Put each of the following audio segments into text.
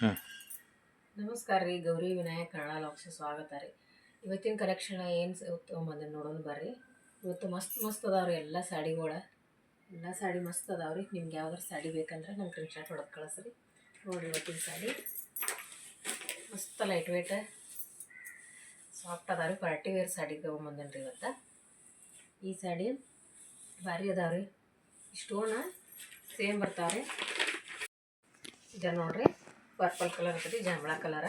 ನಮಸ್ಕಾರ ರೀ, ಗೌರಿ ವಿನಾಯಕ್ ಕನ್ನಡ ಲಾಕ್ಸ್ ಸ್ವಾಗತ ರೀ. ಇವತ್ತಿನ ಕಲೆಕ್ಷನ್ ಏನು ತೊಗೊಂಬಂದ್ರೆ ನೋಡೋಣ ಬರ್ರಿ. ಇವತ್ತು ಮಸ್ತ್ ಮಸ್ತ್ ಅದಾವ್ರಿ ಎಲ್ಲ ಸಾಡಿಗಳ. ಎಲ್ಲ ಸಾಡಿ ಮಸ್ತ್ ಅದಾವ್ರಿ. ನಿಮ್ಗೆ ಯಾವ್ದಾರು ಸಾಡಿ ಬೇಕಂದ್ರೆ ನಂಗೆ ಸ್ಕ್ರೀನ್ ಶಾಟ್ ಹೊಡೆದು ಕಳಿಸ್ರಿ. ನೋಡಿರಿ ಇವತ್ತಿನ ಸಾಡಿ. ಮಸ್ತ್ ಲೈಟ್ ವೇಟ್ ಸಾಫ್ಟ್ ಅದಾವ್ರಿ. ಪಾರ್ಟಿ ವೇರ್ ಸಾಡಿ ತೊಗೊಂಬಂದನ್ ರೀ ಇವತ್ತು. ಈ ಸಾಡಿ ಭಾರಿ ಅದಾವ್ರಿ. ಇಷ್ಟೋಣ ಸೇಮ್ ಬರ್ತಾವ್ರಿ. ಇದ ನೋಡ್ರಿ. ಪರ್ಪಲ್ ಕಲರ್ ಐತಿ ಜಾಂಬಳ ಕಲರ.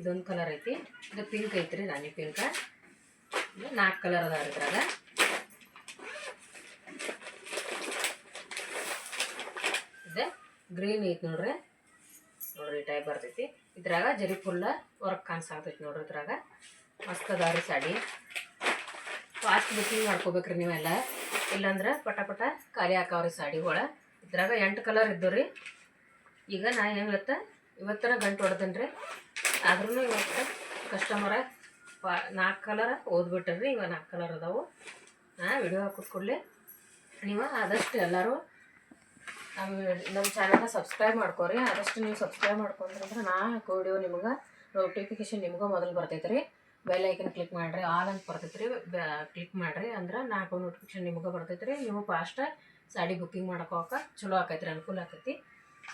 ಇದೊಂದು ಕಲರ್ ಐತಿ. ಇದು ಪಿಂಕ್ ಐತ್ರಿ, ರಾಣಿ ಪಿಂಕ್ ನಾಲ್ಕು ಕಲರ್ ಅದಾವ ಇದ್ರಾಗ. ಇದು ಗ್ರೀನ್ ಐತಿ ನೋಡ್ರಿ. ನೋಡ್ರಿ ಟೈಪ್ ಬರ್ತೈತಿ. ಇದ್ರಾಗ ಜರಿ ಫುಲ್ಲ ವರ್ಕ್ ಕಾಣಿಸ್ತೈತಿ ನೋಡ್ರಿ ಇದ್ರಾಗ. ಮಸ್ತ್ ಅದಾವ್ರಿ ಸಾಡಿ. ಫಾಸ್ಟ್ ಬುಕ್ಕಿಂಗ್ ಮಾಡ್ಕೋಬೇಕ್ರಿ ನೀವೆಲ್ಲ. ಇಲ್ಲಾಂದ್ರೆ ಪಟ ಪಟ ಖಾಲಿ ಹಾಕಾವ್ರಿ ಸಾಡಿಗಳ ಇದ್ರಾಗ ಎಂಟು ಕಲರ್ ಇದ್ದವು ರೀ ಈಗ ನಾ ಹೆಂಗತ್ತ ಇವತ್ತನ ಗಂಟು ಹೊಡೆದನ್ರಿ. ಆದ್ರೂ ಇವತ್ತು ಕಸ್ಟಮರ ಪಾ ನಾಲ್ಕು ಕಲರ್ ಓದ್ಬಿಟ್ರಿ ಇವಾಗ ನಾಲ್ಕು ಕಲರ್ ಅದಾವು. ಹಾಂ ವಿಡಿಯೋ ಹಾಕಿಸ್ಕೊಡ್ಲಿ ಕೂಡಲೇ ನೀವು ಆದಷ್ಟು ಎಲ್ಲರೂ ನಮ್ಮ ನಮ್ಮ ಚಾನಲ್ನ ಸಬ್ಸ್ಕ್ರೈಬ್ ಮಾಡ್ಕೊರಿ. ಆದಷ್ಟು ನೀವು ಸಬ್ಸ್ಕ್ರೈಬ್ ಮಾಡ್ಕೊಂಡ್ರಂದ್ರೆ ನಾ ಹಾಕೋ ವಿಡಿಯೋ ನಿಮ್ಗೆ ನೋಟಿಫಿಕೇಶನ್ ನಿಮ್ಗೆ ಮೊದಲು ಬರ್ತೈತೆ ರೀ ಬೆಲ್ ಐಕನ್ ಕ್ಲಿಕ್ ಮಾಡಿರಿ. ಆಲ್ ಅಂತ ಬರ್ತೈತೆ ರೀ ಕ್ಲಿಕ್ ಮಾಡಿರಿ. ಅಂದ್ರೆ ನಾಲ್ಕು ನೋಟಿಫಿಕೇಶನ್ ನಿಮ್ಗೆ ಬರ್ತೈತೆ ರೀ ನೀವು ಫಾಸ್ಟ್ ಸಾಡಿ ಬುಕ್ಕಿಂಗ್ ಮಾಡೋಕೆ ಚಲೋ ಆಕೈತೆ ರೀ ಅನುಕೂಲ ಆಕೈತಿ.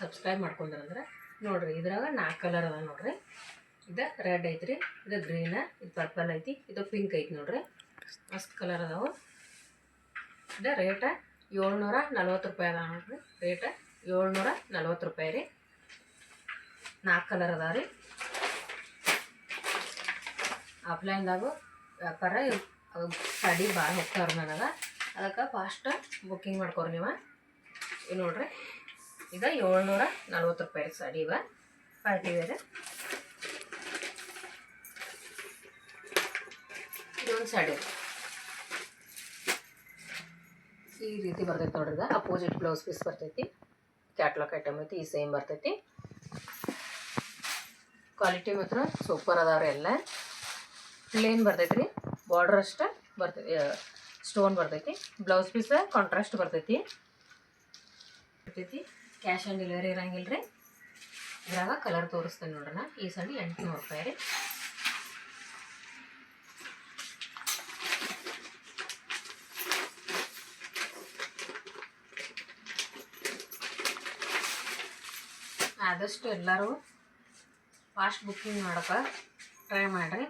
ಸಬ್ಸ್ಕ್ರೈಬ್ ಮಾಡ್ಕೊಂಡ್ರಂದ್ರೆ. ನೋಡ್ರಿ, ಇದ್ರಾಗ ನಾಲ್ಕು ಕಲರ್ ಅದ ನೋಡ್ರಿ. ಇದು ರೆಡ್ ಐತ್ರಿ, ಇದು ಗ್ರೀನ್ ಇದು ಪರ್ಪಲ್ ಐತಿ, ಇದು ಪಿಂಕ್ ಐತಿ ನೋಡ್ರಿ. ಮಸ್ತ್ ಕಲರ್ ಅದಾವು. ಇದ ರೇಟ ಏಳ್ನೂರ ನಲ್ವತ್ತು ರೂಪಾಯಿ ಅದ ನೋಡ್ರಿ. ರೇಟ ಏಳ್ನೂರ ನಲ್ವತ್ತು ರೂಪಾಯಿ ರೀ. ನಾಲ್ಕು ಕಲರ್ ಅದಾವ ರೀ. ಆಫ್ಲೈನ್ದಾಗು ವ್ಯಾಪಾರ ಸಡಿ ಭಾಳ ಹೋಗ್ತಾವ್ರಿ ನನಗೆ. ಅದಕ್ಕೆ ಫಾಸ್ಟ್ ಬುಕ್ಕಿಂಗ್ ಮಾಡ್ಕೋರಿ ನೀವು. ನೋಡ್ರಿ. ಇದು ಏಳ್ನೂರ ನಲ್ವತ್ತು ರೂಪಾಯಿ ಸಾಡಿ ಇವ ಪಾರ್ಟಿ ವೇರ್. ಇದೊಂದು ಸಾಡಿ. ಈ ರೀತಿ ಬರ್ತೈತೆ ನೋಡ್ರಿ ಅಪೋಸಿಟ್ ಬ್ಲೌಸ್ ಪೀಸ್ ಬರ್ತೈತಿ. ಕ್ಯಾಟ್ಲಾಕ್ ಐಟಮ್ ಐತಿ, ಈ ಸೇಮ್ ಬರ್ತೈತಿ. ಕ್ವಾಲಿಟಿ ಮಾತ್ರ ಸೂಪರ್ ಅದಾವ್ರಿ ಎಲ್ಲ. ಪ್ಲೇನ್ ಬರ್ತೈತಿ ರೀ. ಬಾರ್ಡರ್ ಅಷ್ಟೇ ಬರ್ತೈತಿ ಸ್ಟೋನ್ ಬರ್ತೈತಿ. ಬ್ಲೌಸ್ ಪೀಸ್ ಕಾಂಟ್ರಾಸ್ಟ್ ಬರ್ತೈತಿ. ಬರ್ತೈತಿ. ಕ್ಯಾಶ್ ಆನ್ ಡೆಲಿವರಿ ಇರಂಗಿಲ್ಲ ರೀ ಇದ್ರಾಗ ಕಲರ್ ತೋರಿಸ್ತೇನೆ ನೋಡ್ರಣ ಈ ಸಣ್ಣ ಎಂಟುನೂರು ರೂಪಾಯಿ ರೀ. ಆದಷ್ಟು ಎಲ್ಲರೂ ಫಾಸ್ಟ್ ಬುಕ್ಕಿಂಗ್ ಮಾಡೋಕೆ ಟ್ರೈ ಮಾಡಿರಿ.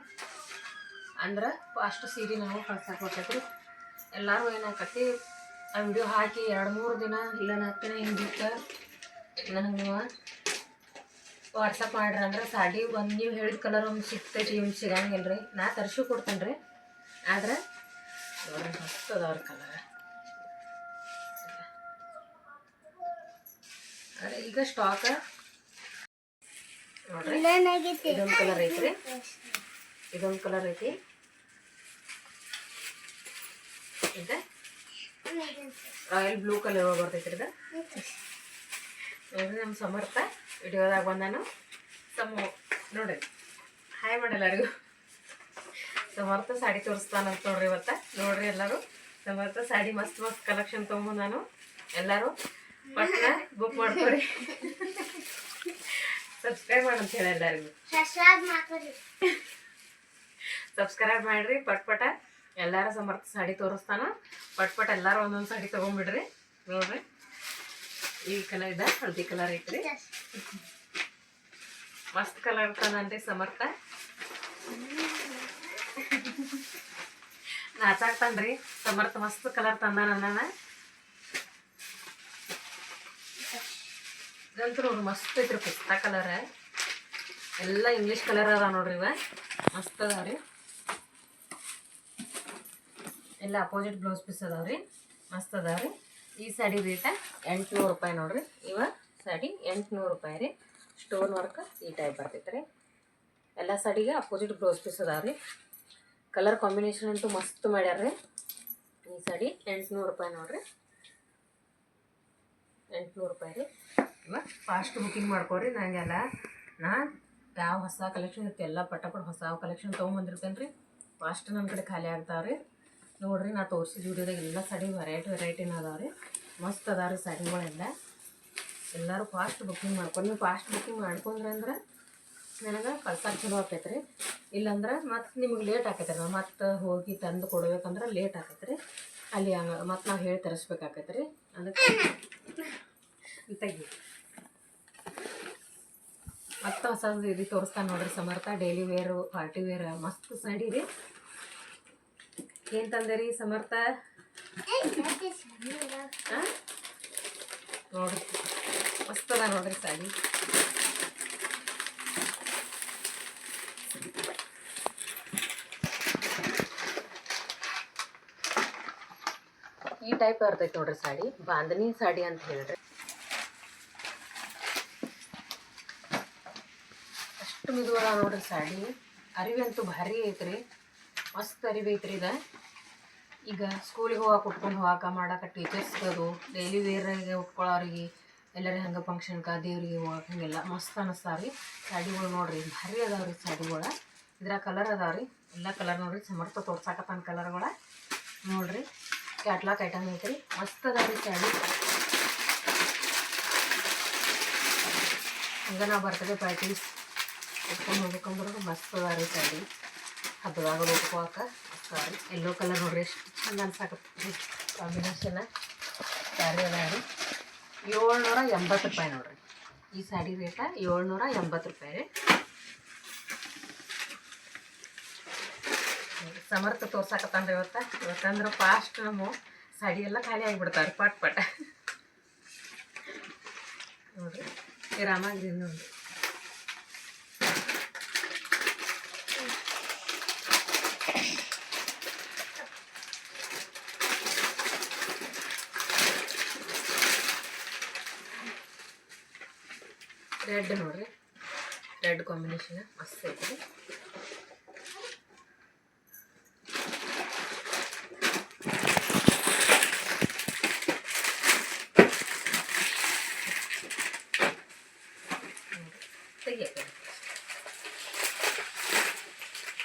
ಅಂದ್ರೆ ಫಾಸ್ಟ್ ಸೀರೆ ನಾವು ಕಳ್ಸಕ್ಕೆ ಬರ್ತೈತೆ ರೀ ಎಲ್ಲರೂ ಏನಾಕತಿ ಆ ವಿಡಿಯೋ ಹಾಕಿ ಎರಡು ಮೂರು ದಿನ ಇಲ್ಲ ನಾಲ್ಕು ದಿನ ಹಿಂಗೆ ಬಿಟ್ಟು ನನಗೆ ನೀವು ವಾಟ್ಸಪ್ ಮಾಡ್ರಿ ಅಂದ್ರೆ ಸಾಡಿ ಒಂದು ನೀವು ಹೇಳಿದ ಕಲರ್ ಒಂದು ಸಿಗ್ತೈತಿ ಇವ್ನು ಸಿಗಂಗಿಲ್ಲ ರೀ ನಾ ತರಿಸಿ ಕೊಡ್ತೇನೆ ರೀ ಆದ್ರೆ ನೋಡ್ರಿ ಅದಾವ್ರಿ ಕಲರ್ ಅದೇ ಈಗ ಸ್ಟಾಕ್ ನೋಡ್ರಿ ಇದೊಂದು ಕಲರ್ ಐತ್ರಿ. ಇದೊಂದು ಕಲರ್ ಐತಿ. ಇದು ರಾಯಲ್ ಬ್ಲೂ ಕಲರ್ ಬರ್ತೈತ್ರಿ ಇದು ನೋಡ್ರಿ ನಮ್ಮ ಸಮರ್ಥ ವಿಡಿಯೋದಾಗ ಬಂದಾನು. ತಮ್ಮ ನೋಡ್ರಿ ಹಾಯ್ ಎಲ್ಲರಿಗೂ ಸಮರ್ಥ ಸಾಡಿ ತೋರಿಸ್ತಾನಂತ ನೋಡ್ರಿ ಇವತ್ತ. ನೋಡ್ರಿ ಎಲ್ಲರೂ ಸಮರ್ಥ ಸಾಡಿ ಮಸ್ತ್ ಮಸ್ತ್ ಕಲೆಕ್ಷನ್ ತೊಗೊಂಬಂದಾನು ಎಲ್ಲರೂ ಪಟ್ನ ಬುಕ್ ಮಾಡ್ಕೊರಿ. ಸಬ್ಸ್ಕ್ರೈಬ್ ಮಾಡಂತ ಹೇಳಿ ಎಲ್ಲರಿಗೂ. ಸಬ್ಸ್ಕ್ರೈಬ್ ಮಾಡ್ರಿ ಪಟ್ ಪಟ. ಎಲ್ಲಾರ ಸಮರ್ಥ ಸಾಡಿ ತೋರಿಸ್ತಾನ. ಪಟ್ ಪಟ್ ಎಲ್ಲಾರು ಒಂದೊಂದು ಸಾಡಿ ತೊಗೊಂಬಿಡ್ರಿ. ನೋಡ್ರಿ. ಈ ಕಲರ್ ಇದೆ, ಹಳದಿ ಕಲರ್ ಐತ್ರಿ. ಮಸ್ತ್ ಕಲರ್ ತಂದನ್ರಿ ಸಮರ್ಥ. ನಾಚಾಕ್ತಾನ್ರಿ. ಸಮರ್ಥ ಮಸ್ತ್ ಕಲರ್ ತಂದಾನ ಇದಂತೂ ನೋಡ್ರಿ ಮಸ್ತ್ ಐತ್ರಿ ಪುಸ್ತಕ ಕಲರ್. ಎಲ್ಲ ಇಂಗ್ಲೀಷ್ ಕಲರ್ ಅದ ನೋಡ್ರಿ ಇವ. ಮಸ್ತ್ ಅದಾವ ರೀ ಎಲ್ಲ ಅಪೋಸಿಟ್ ಬ್ಲೌಸ್ ಪೀಸ್ ಅದಾವ ರೀ ಮಸ್ತ್ ಅದಾವ ರೀ ಈ ಸಾಡಿ ರೇಟ ಎಂಟುನೂರು ರೂಪಾಯಿ ನೋಡ್ರಿ. ಇವ ಸಾಡಿ ಎಂಟುನೂರು ರೂಪಾಯಿ ರೀ. ಸ್ಟೋನ್ ವರ್ಕ್ ಈ ಟೈಪ್ ಬರ್ತೈತೆ ರೀ ಎಲ್ಲ ಸಾಡಿಗೆ ಅಪೋಸಿಟ್ ಬ್ಲೌಸ್ ಪೀಸ್ ಅದಾವ ರೀ ಕಲರ್ ಕಾಂಬಿನೇಷನ್ ಅಂತೂ ಮಸ್ತ್ ಮಾಡ್ಯಾರ ರೀ ಈ ಸಾಡಿ ಎಂಟುನೂರು ರೂಪಾಯಿ ನೋಡ್ರಿ. ಎಂಟುನೂರು ರೂಪಾಯಿ ರೀ. ಇವ ಫಾಸ್ಟ್ ಬುಕ್ಕಿಂಗ್ ಮಾಡ್ಕೊರಿ. ನನಗೆಲ್ಲ ನಾ ಯಾವ ಹೊಸ ಕಲೆಕ್ಷನ್ ಇತ್ತು ಎಲ್ಲ ಪಟ ಹೊಸ ಕಲೆಕ್ಷನ್ ತೊಗೊಂಬಂದಿರ್ತೇನೆ ರೀ ಫಾಸ್ಟ್ ನನ್ನ ಕಡೆ ಖಾಲಿ ಆಗ್ತಾವೆ ರೀ ನೋಡ್ರಿ, ನಾ ತೋರಿಸಿದ ವಿಡಿಯೋದಾಗ ಎಲ್ಲ ಸಾಡಿ ವೆರೈಟಿ ವೆರೈಟಿನ ಅದಾವ ರೀ ಮಸ್ತ್ ಅದಾವ ರೀ ಸಾಡಿಗಳೆಲ್ಲ. ಎಲ್ಲರೂ ಫಾಸ್ಟ್ ಬುಕ್ಕಿಂಗ್ ಮಾಡ್ಕೊಂಡು, ನೀವು ಫಾಸ್ಟ್ ಬುಕ್ಕಿಂಗ್ ಮಾಡ್ಕೊಂಡ್ರೆ ಅಂದ್ರೆ ನನಗೆ ಕಳ್ಸಕ್ಕೆ ಚಲೋ ಆಕೈತೆ ರೀ ಇಲ್ಲಾಂದ್ರೆ ಮತ್ತೆ ನಿಮಗೆ ಲೇಟ್ ಆಕೈತೆ ರೀ ಮತ್ತೆ ಹೋಗಿ ತಂದು ಕೊಡ್ಬೇಕಂದ್ರೆ ಲೇಟ್ ಆಕೈತೆ ರೀ ಅಲ್ಲಿ ಮತ್ತೆ ನಾವು ಹೇಳಿ ತರಿಸ್ಬೇಕಾಕೈತೆ ರೀ ಅದಕ್ಕೆ ತೆಗಿ ಮತ್ತೆ ಹೊಸದು ಇದು ತೋರಿಸ್ತಾನೆ ನೋಡ್ರಿ ಸಮರ್ಥ ಡೈಲಿ ವೇರು ಪಾರ್ಟಿ ವೇರ್ ಮಸ್ತ್ ಸಾಡಿ ರೀ ಏನು ತಂದೇರಿ ಸಮರ್ಥ? ನೋಡ್ರಿ ಮಸ್ತ್ ಅದ ನೋಡ್ರಿ ಸಾಡಿ ಈ ಟೈಪ್ ಬರ್ತೈತೆ ನೋಡ್ರಿ ಸಾಡಿ ಬಾಂಧನಿ ಸಾಡಿ ಅಂತ ಹೇಳ್ರಿ. ಅಷ್ಟು ಮಿದು ಅದ ನೋಡ್ರಿ ಸಾಡಿ ಅರಿವಿ ಅಂತೂ ಭಾರಿ ಐತ್ರಿ. ಮಸ್ತ್ ಈಗ ಇದು. ಈಗ ಸ್ಕೂಲಿಗೆ ಹೋಗಕ್ಕೆ ಉಟ್ಕೊಂಡು ಹೋಗಾಕ ಮಾಡಕ್ಕೆ ಟೀಚರ್ಸ್ಗದು ಡೈಲಿ ವೇರಾಗೆ ಉಟ್ಕೊಳ್ಳೋರಿಗೆ ಎಲ್ಲರೂ ಹಂಗೆ ಫಂಕ್ಷನ್ಗೆ ದೇವ್ರಿಗೆ ಹೋಗಕ್ಕೆ ಹಂಗೆಲ್ಲ ಮಸ್ತ್ ಅನ್ನಿಸ್ತಾವ ರೀ ಸಾಡಿಗಳು ನೋಡ್ರಿ, ಭಾರಿ ಅದಾವ ರೀ ಸಾಡಿಗಳು. ಇದ್ರ ಕಲರ್ ಅದಾವ ರೀ ಎಲ್ಲ ಕಲರ್ ನೋಡ್ರಿ, ಸಮರ್ಥ ತೋರ್ಸಾಕತ್ತಾನ ಕಲರ್ಗಳ ನೋಡ್ರಿ ಕ್ಯಾಟ್ಲಾಕ್ ಐಟಮ್ ಐತ್ರಿ. ಮಸ್ತ್ ಅದಾವ ರೀ ಸ್ಯಾಡಿ ಹಂಗೆ ನಾವು ಬರ್ತದೆ ಪಾರ್ಟೀಸ್ ಉಟ್ಕೊಂಡು ಹೋಗ್ಬೇಕಂದ್ರೆ ಮಸ್ತ್ ಅದಾವ ರೀ ಸಾಡಿ. ಹಬ್ಬದಾಗ ಉಟ್ಕೋಕ ಸಾರಿ ಎಲ್ಲೋ ಕಲರ್ ನೋಡ್ರಿ, ಎಷ್ಟು ಚಂದ ಅನ್ಸಾಕತ್ತಿ ಕಾಂಬಿನೇಷನ್ ಸ್ಯಾರಿ ರೀ. ಏಳ್ನೂರ ಎಂಬತ್ತು ರೂಪಾಯಿ ನೋಡ್ರಿ. ಈ ಸಾರಿ ರೇಟ ಏಳ್ನೂರ ಎಂಬತ್ತು ರೂಪಾಯಿ ರೀ. ಸಮರ್ಥ ತೋರ್ಸಾಕತ್ತಾನ ರೀ ಇವತ್ತ. ಇವತ್ತಂದ್ರೆ ಫಾಸ್ಟ್ ನಮ್ಮ ಸಾಡಿ ಎಲ್ಲ ಖಾಲಿ ಆಗಿಬಿಡ್ತಾರೆ ಪಟ್ ಪಟ್. ನೋಡ್ರಿ. ರಾಮಾಗ್ರಿ ನೋಡ್ರಿ. ರೆಡ್ ನೋಡ್ರಿ. ರೆಡ್ ಕಾಂಬಿನೇಷನ್ ಮಸ್ತ್ ಐತ್ರಿ. ತೆಗಿಯಕ್ಕೆ.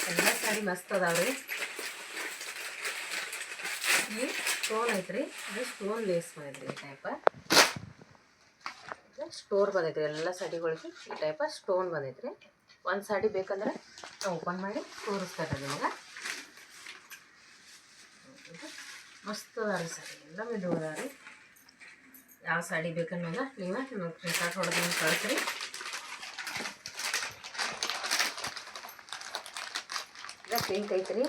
ಎಲ್ಲ ಸಾರಿ ಮಸ್ತ್ ಅದಾವ್ರಿ. ಈ ಸ್ಟೋನ್ ಐತ್ರಿ. ಇದು ಸ್ಟೋನ್ ಲೇಸ್ ಮಾಡಿದ್ರಿ ಈ ಟೈಪ ಸ್ಟೋರ್ ಬಂದೈತ್ರಿ ಎಲ್ಲ ಸಾಡಿಗಳಿಗೆ ಈ ಟೈಪ ಸ್ಟೋನ್ ಬಂದೈತ್ರಿ ಒಂದು ಸಾಡಿ ಬೇಕಂದ್ರೆ ನಾವು ಓಪನ್ ಮಾಡಿ ತೋರಿಸ್ತಾರೆ ನಿಮಗೆ ಮಸ್ತ್ ಅದಾರಿ ರೀ ಎಲ್ಲ ಮಿದು ಅದ ರೀ ಯಾವ ಸಾಡಿ ಬೇಕನ್ನೋದ ನೀವು ನಿಮಗೆ ಪ್ರಿಂಟ್ ಹೊಡೆದು ನೀವು ಕಳಿಸ್ರಿ. ಇದು ಪಿಂಕ್ ಐತ್ರಿ.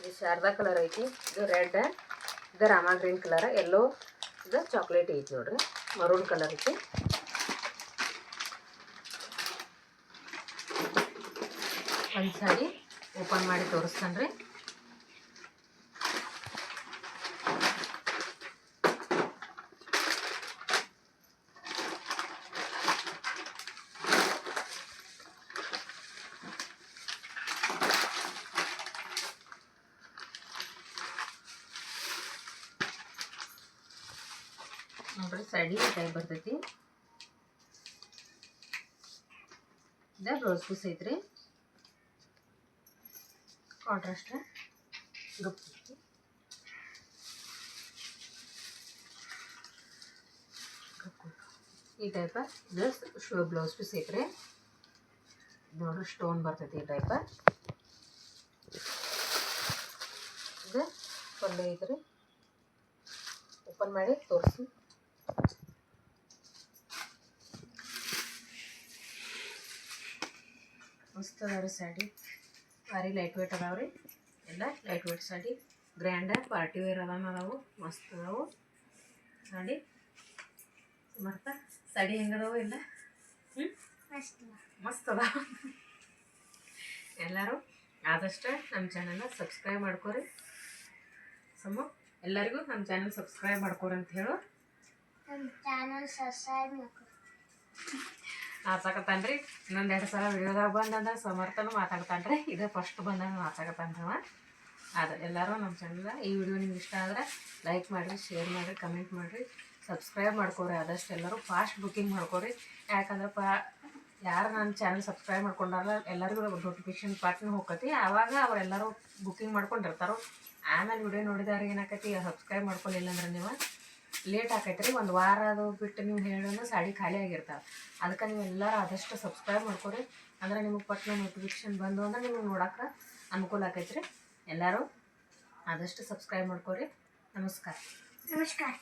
ಇದು ಶಾರದಾ ಕಲರ್ ಐತಿ. ಇದು ರೆಡ್, ಇದು ರಾಮಾ ಗ್ರೀನ್ ಕಲರ್ ಎಲ್ಲೋ ಇದು ಚಾಕ್ಲೇಟ್ ಐತಿ ನೋಡ್ರಿ. ಮರೂನ್ ಕಲರ್ ಐತಿ. ಒಂದು ಸಾರಿ ಓಪನ್ ಮಾಡಿ ತೋರಿಸ್ತಾನೆ ರೀ. ನೋಡ್ರಿ ಸೈಡಿ ಟೈಪ್ ಬರ್ತೈತಿ. ಇದ ಬ್ಲೌಸ್ ಪೀಸ್ ಐತ್ರಿ. ಕಾಂಟ್ರಾಸ್ಟ್ ಗ್ರೂಪ್ ಈ ಟೈಪ ಇದು ಶೂ ಬ್ಲೌಸ್ ಪೀಸ್ ಐತ್ರಿ ನೋಡ್ರಿ ಸ್ಟೋನ್ ಬರ್ತೈತಿ ಈ ಟೈಪ ಇದು ಪಲ್ಲೆ ಐತ್ರಿ ಓಪನ್ ಮಾಡಿ ತೋರಿಸಿ. ಮಸ್ತ್ ಅದಾವ ಸ್ಯಾಡಿ ಭಾರಿ ಲೈಟ್ ವೇಟ್ ಅದಾವೆ ರೀ. ಎಲ್ಲ light weight sari grand party wear ಅದಾನ ಅದಾವು ಮಸ್ತ್ ಅದಾವು. ಸಾಡಿ ಮತ್ತ ಸಾಡಿ ಹೆಂಗದಾವು ಎಲ್ಲ? ಹ್ಞೂ ಮಸ್ತ್ ಅದಾವ. ಎಲ್ಲರೂ ಆದಷ್ಟು ನಮ್ಮ ಚಾನಲ್ನ ಸಬ್ಸ್ಕ್ರೈಬ್ ಮಾಡ್ಕೊರಿ. ಸಮ ಎಲ್ಲರಿಗೂ ನಮ್ಮ ಚಾನಲ್ ಸಬ್ಸ್ಕ್ರೈಬ್ ಮಾಡ್ಕೊರಿ ಅಂತ ಹೇಳು. ನಮ್ಮ ಚಾನಲ್ ಸಬ್ಸ್ಕ್ರೈಬ್ ಮಾಡ್ಕೊ ಮಾತಾಡ್ತಾನ್ರಿ ಇನ್ನೊಂದು ಎರಡು ಸಲ ವಿಡಿಯೋದಾಗ ಬಂದಂದ್ರೆ ಸಮರ್ಥನು ಮಾತಾಡ್ತಾನ್ರಿ. ಇದು ಫಸ್ಟ್ ಬಂದಂಗ ನಾಚಾಕತ್ತಾನ್ರವ ಅದು ಎಲ್ಲರೂ ನಮ್ಮ ಚಾನಲ್ ಈ ವಿಡಿಯೋ ನಿಮ್ಗೆ ಇಷ್ಟ ಆದ್ರೆ ಲೈಕ್ ಮಾಡಿರಿ ಶೇರ್ ಮಾಡಿರಿ ಕಮೆಂಟ್ ಮಾಡಿರಿ. ಸಬ್ಸ್ಕ್ರೈಬ್ ಮಾಡ್ಕೊರಿ ಆದಷ್ಟು ಎಲ್ಲರೂ ಫಾಸ್ಟ್ ಬುಕ್ಕಿಂಗ್ ಮಾಡ್ಕೊರಿ. ಯಾಕಂದ್ರೆ ಯಾರು ನನ್ನ ಚಾನಲ್ ಸಬ್ಸ್ಕ್ರೈಬ್ ಮಾಡ್ಕೊಂಡಾರಲ್ಲ ಎಲ್ಲರಿಗೂ ನೋಟಿಫಿಕೇಶನ್ ಪಾಟ್ನ ಹೋಗತಿ ಆವಾಗ ಅವರೆಲ್ಲರೂ ಬುಕ್ಕಿಂಗ್ ಮಾಡ್ಕೊಂಡಿರ್ತಾರೋ. ಆಮೇಲೆ ವಿಡಿಯೋ ನೋಡಿದವ್ರಿಗೆ ಏನಾಕತಿ ಸಬ್ಸ್ಕ್ರೈಬ್ ಮಾಡ್ಕೊಳ್ಳಿಲ್ಲ ಅಂದ್ರೆ ನೀವು ಲೇಟ್ ಆಕೈತ್ರಿ, ಒಂದು ವಾರ ಅದು ಬಿಟ್ಟು ನೀವು ಹೇಳೋಣ ಸಾಡಿ ಖಾಲಿ ಆಗಿರ್ತಾವೆ. ಅದಕ್ಕೆ ನೀವು ಎಲ್ಲರೂ ಆದಷ್ಟು ಸಬ್ಸ್ಕ್ರೈಬ್ ಮಾಡ್ಕೊರಿ. ಅಂದ್ರೆ ನಿಮಗೆ ಪಟ್ನ ನೋಟಿಫಿಕೇಶನ್ ಬಂದು ಅಂದ್ರೆ ನಿಮ್ಗೆ ನೋಡೋಕೆ ಅನುಕೂಲ ಆಕೈತ್ರಿ. ಎಲ್ಲರೂ ಆದಷ್ಟು ಸಬ್ಸ್ಕ್ರೈಬ್ ಮಾಡ್ಕೊರಿ. ನಮಸ್ಕಾರ. ನಮಸ್ಕಾರ.